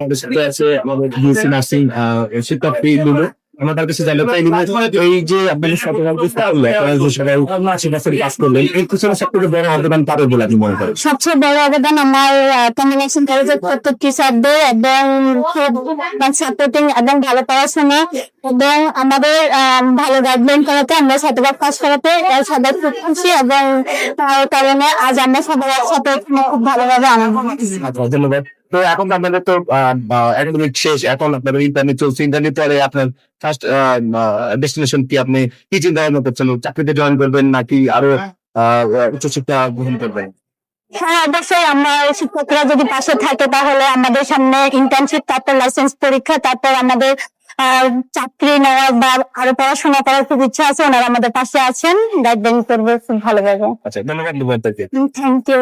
আমাদের সাথে আছে আমাদের বিএসসি নার্সিং আমরা তার কাছে তাই এই যে সাথে করলেন পিছনে বড় অবদান বলে আপনি মনে করেন সবচেয়ে বড় অবদান আমার কম্বিনেশন কলেজের প্রত্যেক টিচারদের এবং খুব সাপোর্টিং এবং ভালো পড়াশোনা এবং আমাদের আহ, ভালো গাইডলাইন করাতে আমরা শতভাগ পাস করাতে সবাই খুব খুশি এবং তার কারণে আজ আমরা সবাই একসাথে খুব ভালোভাবে আনন্দ আচ্ছা ধন্যবাদ। তো এখন আপনাদের তো একাডেমিক শেষ। এখন আপনাদের ইন্টারনেট চলছে। ইন্টারনেট পরে আপনার ফার্স্ট ডেস্টিনেশন কি আপনি কি চিন্তা ভাবনা করছেন চাকরিতে জয়েন করবেন নাকি আরও উচ্চশিক্ষা গ্রহণ করবেন? হ্যাঁ অবশ্যই। আমার শিক্ষকরা যদি পাশে থাকে তাহলে আমাদের সামনে ইন্টার্নশিপ তারপর লাইসেন্স পরীক্ষা তারপর আমাদের চাকরি নেওয়ার বা আরও পড়াশোনা করার খুব ইচ্ছা আছে। ওনারা আমাদের পাশে আছেন। গাইডলাইন করবে খুব ভালোভাবে আচ্ছা ধন্যবাদ ধন্যবাদ থ্যাংক ইউ